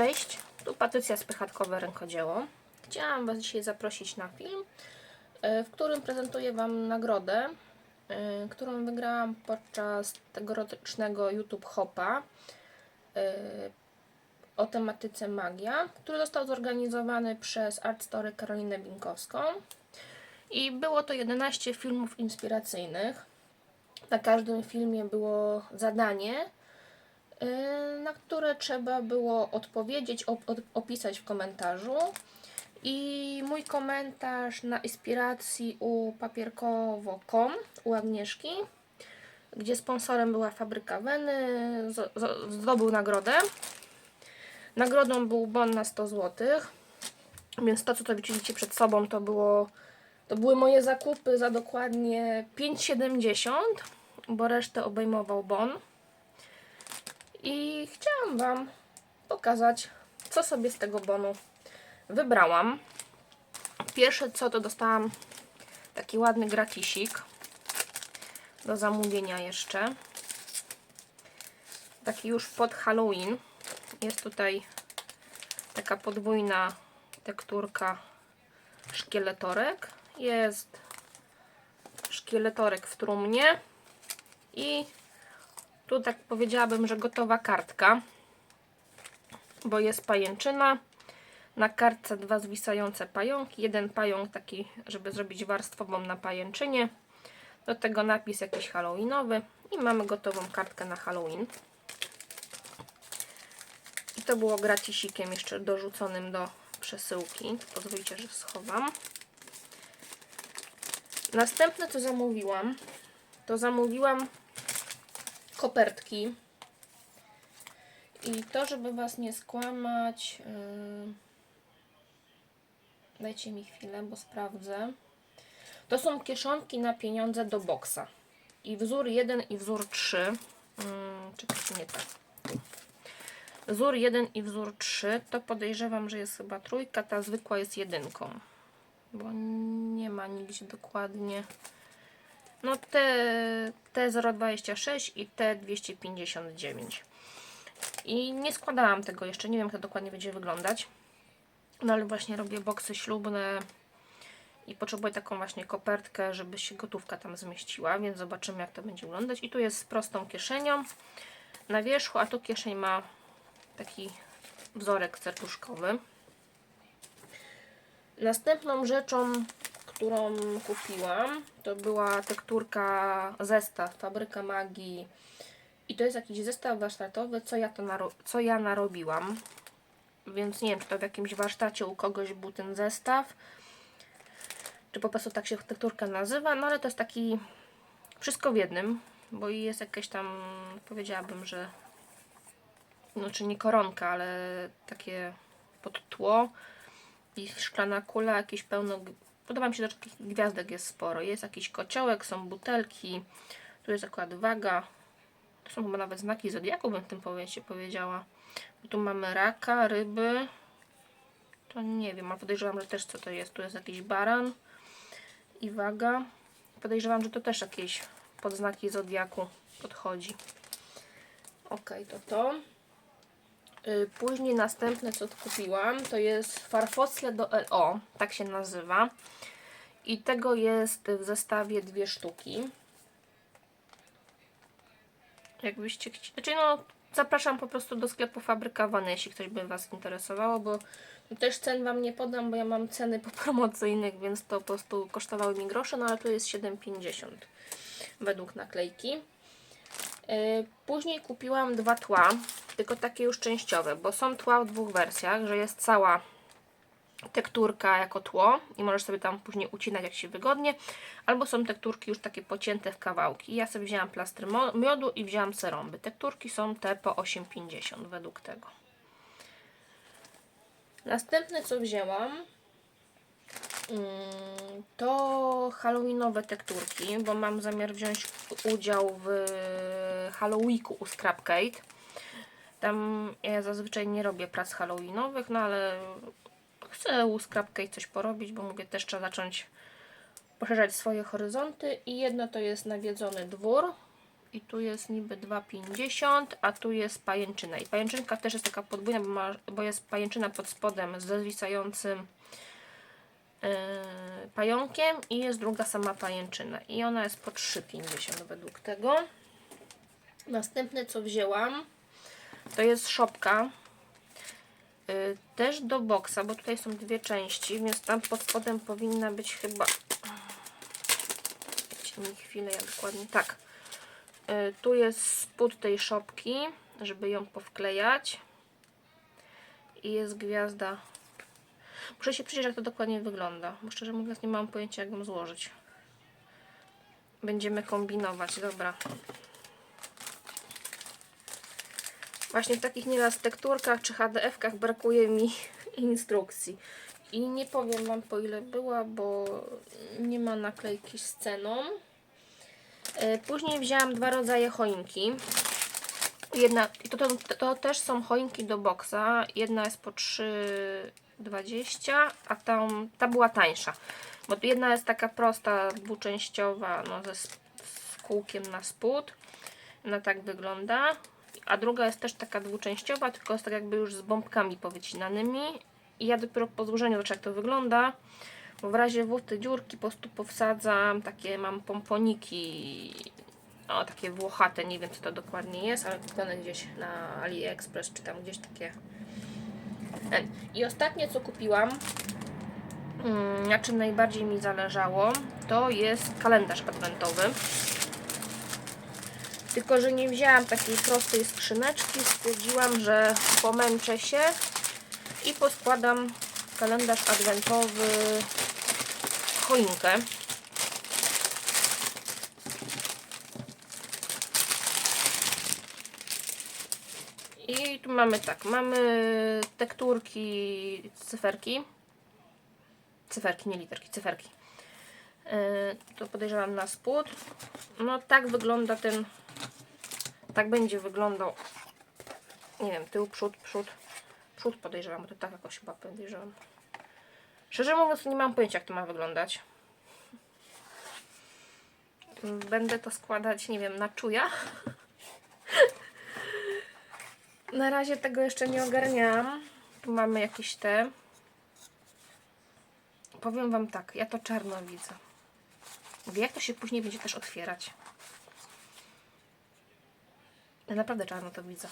Cześć, tu Patrycja Spychatkowe Rękodzieło. Chciałam Was dzisiaj zaprosić na film, e, w którym prezentuję Wam nagrodę, e, którą wygrałam podczas tegorocznego YouTube Hopa e, o tematyce magia, który został zorganizowany przez Art Story Karolinę Binkowską. I było to 11 filmów inspiracyjnych. Na każdym filmie było zadanie, na które trzeba było odpowiedzieć, op- od- opisać w komentarzu. I mój komentarz na inspiracji u papierkowo.com u Agnieszki, gdzie sponsorem była fabryka Weny, zdobył nagrodę. Nagrodą był bon na 100 zł. Więc to, co to widzicie przed sobą, to było to były moje zakupy za dokładnie 5,70, bo resztę obejmował bon. I chciałam Wam pokazać, co sobie z tego bonu wybrałam. Pierwsze co, to dostałam taki ładny gratisik do zamówienia jeszcze. Taki już pod Halloween. Jest tutaj taka podwójna tekturka szkieletorek. Jest szkieletorek w trumnie i tu tak powiedziałabym, że gotowa kartka, bo jest pajęczyna. Na kartce dwa zwisające pająki, jeden pająk taki, żeby zrobić warstwową na pajęczynie. Do tego napis jakiś halloweenowy i mamy gotową kartkę na Halloween. I to było gracisikiem jeszcze dorzuconym do przesyłki. Pozwólcie, że schowam. Następne co zamówiłam, to zamówiłam kopertki. I to, żeby Was nie skłamać, yy, dajcie mi chwilę, bo sprawdzę. To są kieszonki na pieniądze do boksa. I wzór 1 i wzór 3. Yy, czekajcie, nie tak. Wzór 1 i wzór 3 to podejrzewam, że jest chyba trójka, ta zwykła jest jedynką. Bo nie ma nigdzie dokładnie. No te T026 i T259. I nie składałam tego jeszcze, nie wiem jak to dokładnie będzie wyglądać. No ale właśnie robię boksy ślubne i potrzebuję taką właśnie kopertkę, żeby się gotówka tam zmieściła, więc zobaczymy jak to będzie wyglądać. I tu jest z prostą kieszenią na wierzchu, a tu kieszeń ma taki wzorek serduszkowy. Następną rzeczą, którą kupiłam, to była tekturka zestaw Fabryka Magii. I to jest jakiś zestaw warsztatowy, co ja, to co ja narobiłam. Więc nie wiem, czy to w jakimś warsztacie u kogoś był ten zestaw, czy po prostu tak się tekturka nazywa, no ale to jest taki wszystko w jednym, bo jest jakieś tam, powiedziałabym, że no czy nie koronka, ale takie pod tło i szklana kula, jakieś pełno. Podoba mi się, że takich gwiazdek jest sporo. Jest jakiś kociołek, są butelki, tu jest akurat waga. To są chyba nawet znaki zodiaku, bym w tym powiecie powiedziała. Bo tu mamy raka, ryby. To nie wiem, ale podejrzewam, że też co to jest. Tu jest jakiś baran i waga. Podejrzewam, że to też jakieś podznaki zodiaku podchodzi. Ok, to to. Y, Później następne co kupiłam to jest farfocle do LO, tak się nazywa. I tego jest w zestawie dwie sztuki. Jakbyście chcieli. Znaczy no, zapraszam po prostu do sklepu Fabryka Wany, jeśli ktoś by Was interesowało, bo też cen Wam nie podam, bo ja mam ceny popromocyjnych, więc to po prostu kosztowały mi grosze, no ale tu jest 7,50 według naklejki. Yy, Później kupiłam dwa tła, tylko takie już częściowe, bo są tła w dwóch wersjach, że jest cała tekturka jako tło i możesz sobie tam później ucinać jak się wygodnie, albo są tekturki już takie pocięte w kawałki. Ja sobie wzięłam plastry miodu i wzięłam serąby. Tekturki są te po 8,50 według tego. Następne co wzięłam to halloweenowe tekturki, bo mam zamiar wziąć udział w Halloweeku u Scrapcade. Tam ja zazwyczaj nie robię prac halloweenowych, no ale chcę u Scrapcade coś porobić, bo mówię, też trzeba zacząć poszerzać swoje horyzonty. I jedno to jest nawiedzony dwór i tu jest niby 2,50, a tu jest pajęczyna. I pajęczynka też jest taka podwójna, bo, ma, bo jest pajęczyna pod spodem ze zwisającym pająkiem i jest druga sama pajęczyna. I ona jest po 3,50 według tego. Następne co wzięłam to jest szopka. Yy, też do boksa, bo tutaj są dwie części, więc tam pod spodem powinna być chyba Dajcie mi chwilę, ja dokładnie tak. Y, tu jest spód tej szopki, żeby ją powklejać. I jest gwiazda. Muszę się przyjrzeć, jak to dokładnie wygląda, bo szczerze mówiąc nie mam pojęcia, jak ją złożyć. Będziemy kombinować, dobra. Właśnie w takich nieraz tekturkach czy HDF-kach brakuje mi instrukcji. I nie powiem Wam po ile była, bo nie ma naklejki z ceną. E, Później wzięłam dwa rodzaje choinki. Jedna, to, to, to też są choinki do boksa. Jedna jest po 3,20, a tam, ta była tańsza. Bo jedna jest taka prosta, dwuczęściowa, no ze z kółkiem na spód. Ona tak wygląda. A druga jest też taka dwuczęściowa, tylko jest tak jakby już z bombkami powycinanymi. I ja dopiero po złożeniu zobaczę jak to wygląda. Bo w razie W te dziurki po prostu powsadzam. Takie mam pomponiki. O, takie włochate, nie wiem co to dokładnie jest, ale kupione gdzieś na AliExpress, czy tam gdzieś takie. I ostatnie co kupiłam, mm, na czym najbardziej mi zależało, to jest kalendarz adwentowy. Tylko, że nie wzięłam takiej prostej skrzyneczki, stwierdziłam, że pomęczę się i poskładam kalendarz adwentowy w choinkę. I tu mamy tak, mamy tekturki, cyferki. Cyferki, nie literki, cyferki. Yy, to podejrzewam na spód. No tak wygląda ten, tak będzie wyglądał, nie wiem, tył, przód, przód, przód podejrzewam, bo to tak jakoś chyba podejrzewam. Szczerze mówiąc nie mam pojęcia jak to ma wyglądać. Będę to składać, nie wiem, na czuja. Na razie tego jeszcze nie ogarniałam. Tu mamy jakieś te. Powiem Wam tak, ja to czarno widzę. Mówię, jak to się później będzie też otwierać. Ja naprawdę czarno to widzę.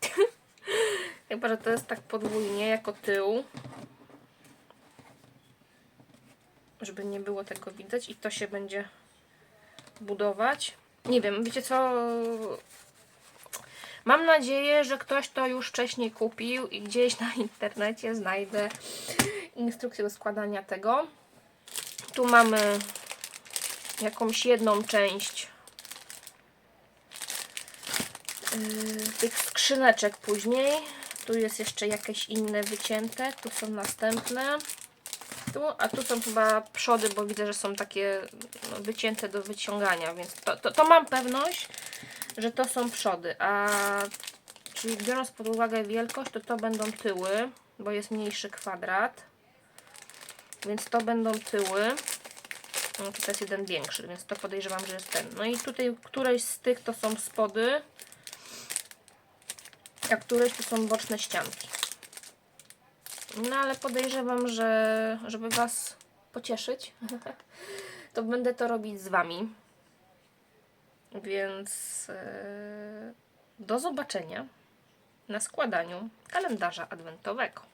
Chyba, że to jest tak podwójnie, jako tył. Żeby nie było tego widać i to się będzie budować. Nie wiem, wiecie co? Mam nadzieję, że ktoś to już wcześniej kupił i gdzieś na internecie znajdę instrukcję do składania tego. Tu mamy jakąś jedną część yy, tych skrzyneczek później. Tu jest jeszcze jakieś inne wycięte. Tu są następne. Tu, a tu są chyba przody, bo widzę, że są takie no, wycięte do wyciągania, więc to, to, to mam pewność, że to są przody, a czyli biorąc pod uwagę wielkość, to to będą tyły, bo jest mniejszy kwadrat, więc to będą tyły. No, tutaj jest jeden większy, więc to podejrzewam, że jest ten. No i tutaj któreś z tych to są spody, a któreś to są boczne ścianki. No ale podejrzewam, że żeby Was pocieszyć, to będę to robić z Wami. Więc e, do zobaczenia na składaniu kalendarza adwentowego.